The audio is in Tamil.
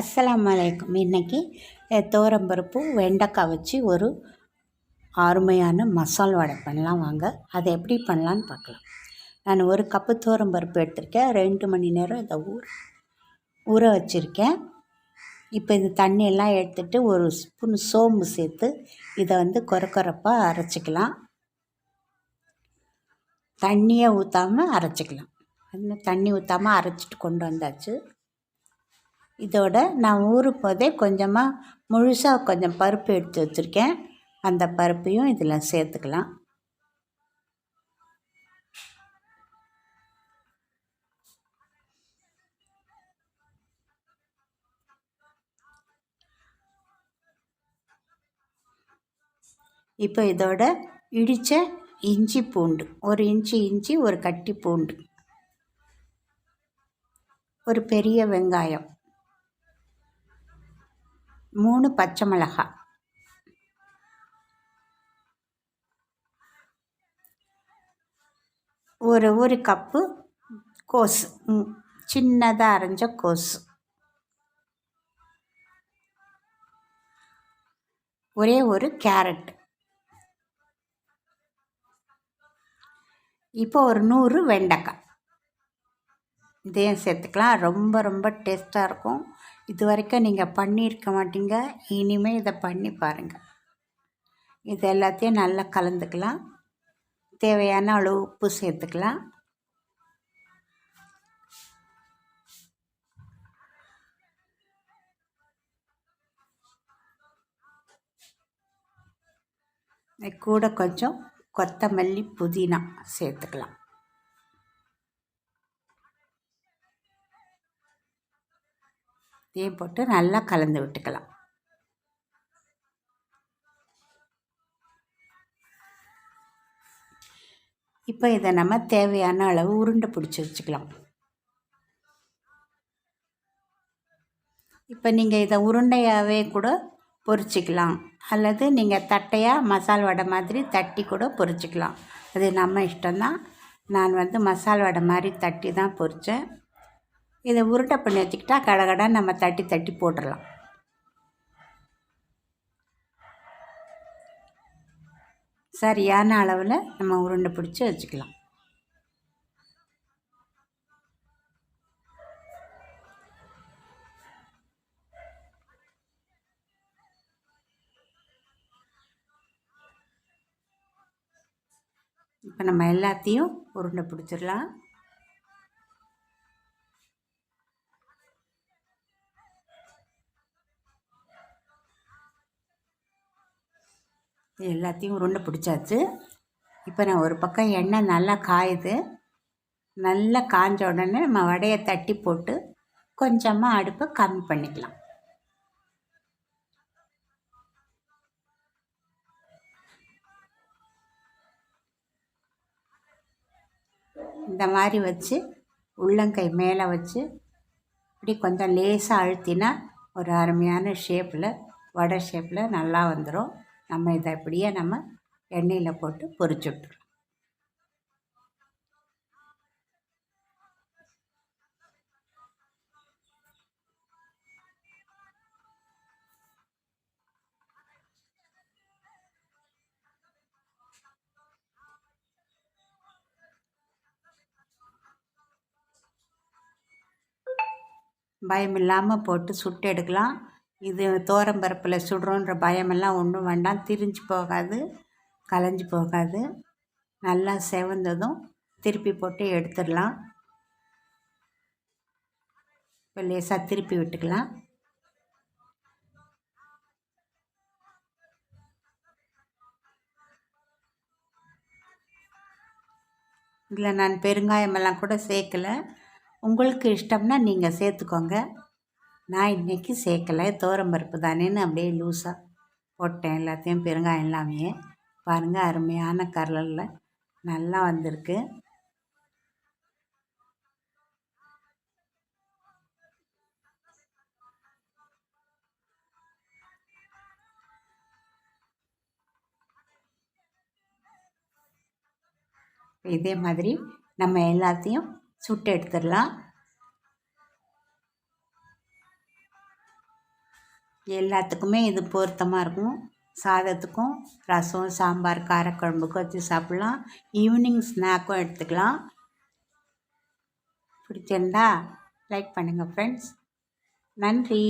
அஸ்லாம் வலைக்கம் இன்றைக்கி தோரம்பருப்பு வெண்டைக்காய் வச்சு ஒரு அருமையான மசால் வடை பண்ணலாம் வாங்க. அதை எப்படி பண்ணலான்னு பார்க்கலாம். நான் ஒரு கப்பு தோரம்பருப்பு எடுத்திருக்கேன். ரெண்டு மணி நேரம் இதை ஊற ஊற வச்சுருக்கேன். இப்போ இந்த தண்ணியெல்லாம் எடுத்துகிட்டு ஒரு ஸ்பூன் சோம்பு சேர்த்து இதை வந்து கொர கொரப்பாக அரைச்சிக்கலாம். தண்ணியை ஊற்றாமல் அரைச்சிக்கலாம். தண்ணி ஊற்றாமல் அரைச்சிட்டு கொண்டு வந்தாச்சு. இதோட நான் ஊறும் போதே கொஞ்சமாக முழுசாக கொஞ்சம் பருப்பு எடுத்து வச்சுருக்கேன். அந்த பருப்பையும் இதில் சேர்த்துக்கலாம். இப்போ இதோட இடித்த இஞ்சி பூண்டு ஒரு இன்ச்சு இஞ்சி ஒரு கட்டி பூண்டு. ஒரு பெரிய வெங்காயம். மூணு பச்சை மிளகாய் ஒரு ஒரு கப்பு கோஸ் சின்னதாக அரைஞ்ச கோஸ். ஒரே ஒரு கேரட். இப்போ ஒரு நூறு வெண்டைக்காய். இதையும் சேர்த்துக்கலாம். ரொம்ப ரொம்ப டேஸ்ட்டாக இருக்கும். இது வரைக்கும் நீங்கள் பண்ணியிருக்க மாட்டீங்க. இனிமேல் இதை பண்ணி பாருங்கள் இது எல்லாத்தையும் நல்லா கலந்துக்கலாம். தேவையான அளவு உப்பு சேர்த்துக்கலாம். கூட கொஞ்சம் கொத்தமல்லி புதினா சேர்த்துக்கலாம். இதையும் போட்டு நல்லா கலந்து விட்டுக்கலாம். இப்போ இதை நம்ம தேவையான அளவு உருண்டை பிடிச்சி வச்சுக்கலாம். இப்போ நீங்கள் இதை உருண்டையாகவே கூட பொரிச்சிக்கலாம் அல்லது நீங்கள் தட்டையாக மசால் வடை மாதிரி தட்டி கூட பொரிச்சிக்கலாம் அது நம்ம இஷ்டம்தான். நான் வந்து மசால் வடை மாதிரி தட்டி தான் பொரித்தேன் இதை உருட்டை பண்ணி வச்சுக்கிட்டா கடகடா நம்ம தட்டி தட்டி போட்டுடலாம். சரியான அளவில் நம்ம உருண்டை பிடிச்சி வச்சுக்கலாம். இப்போ நம்ம எல்லாத்தையும் உருண்டை பிடிச்சிடலாம். எல்லாத்தையும் உருண்டை பிடிச்சாச்சு. இப்போ நான் ஒரு பக்கம் எண்ணெய் நல்லா காயுது. நல்லா காஞ்ச உடனே நம்ம வடையை தட்டி போட்டு கொஞ்சமாக அடுப்பை கம்மி பண்ணிக்கலாம். இந்த மாதிரி வச்சு உள்ளங்கை மேலே வச்சு இப்படி கொஞ்சம் லேசாக அழுத்தினா ஒரு அருமையான ஷேப்பில் வடை ஷேப்பில் நல்லா வந்துடும் நம்ம இதை அப்படியே நம்ம எண்ணெயில் போட்டு பொரிச்சு விட்டுறோம் பயமில்லாமல் போட்டு சுட்டு எடுக்கலாம். இது பருப்பில் சுடுறோன்ற பயமெல்லாம் ஒன்றும் வேண்டாம். திரிஞ்சு போகாது கலைஞ்சு போகாது. நல்லா செவந்ததும் திருப்பி போட்டு எடுத்துடலாம். இப்போ லேசாக திருப்பி விட்டுக்கலாம். இதில் நான் பெருங்காயமெல்லாம் கூட சேர்க்கலை. உங்களுக்கு இஷ்டம்னா நீங்கள் சேர்த்துக்கோங்க. நான் இன்றைக்கி சேர்க்கலை. பருப்பு தானேன்னு அப்படியே லூஸாக போட்டேன். எல்லாத்தையும் பெருங்காயம் எல்லாமே. பாருங்கள் அருமையான கலரில் நல்லா வந்திருக்கு. இதே மாதிரி நம்ம எல்லாத்தையும் சுட்டு எடுத்துடலாம். எல்லாத்துக்குமே இது பொருத்தமாக இருக்கும். சாதத்துக்கும் ரசம் சாம்பார் காரக்குழம்புக்கும் வச்சு சாப்பிட்லாம். ஈவினிங் ஸ்நாக்கும் எடுத்துக்கலாம். பிடிச்சிருந்தா லைக் பண்ணுங்கள் ஃப்ரெண்ட்ஸ் நன்றி.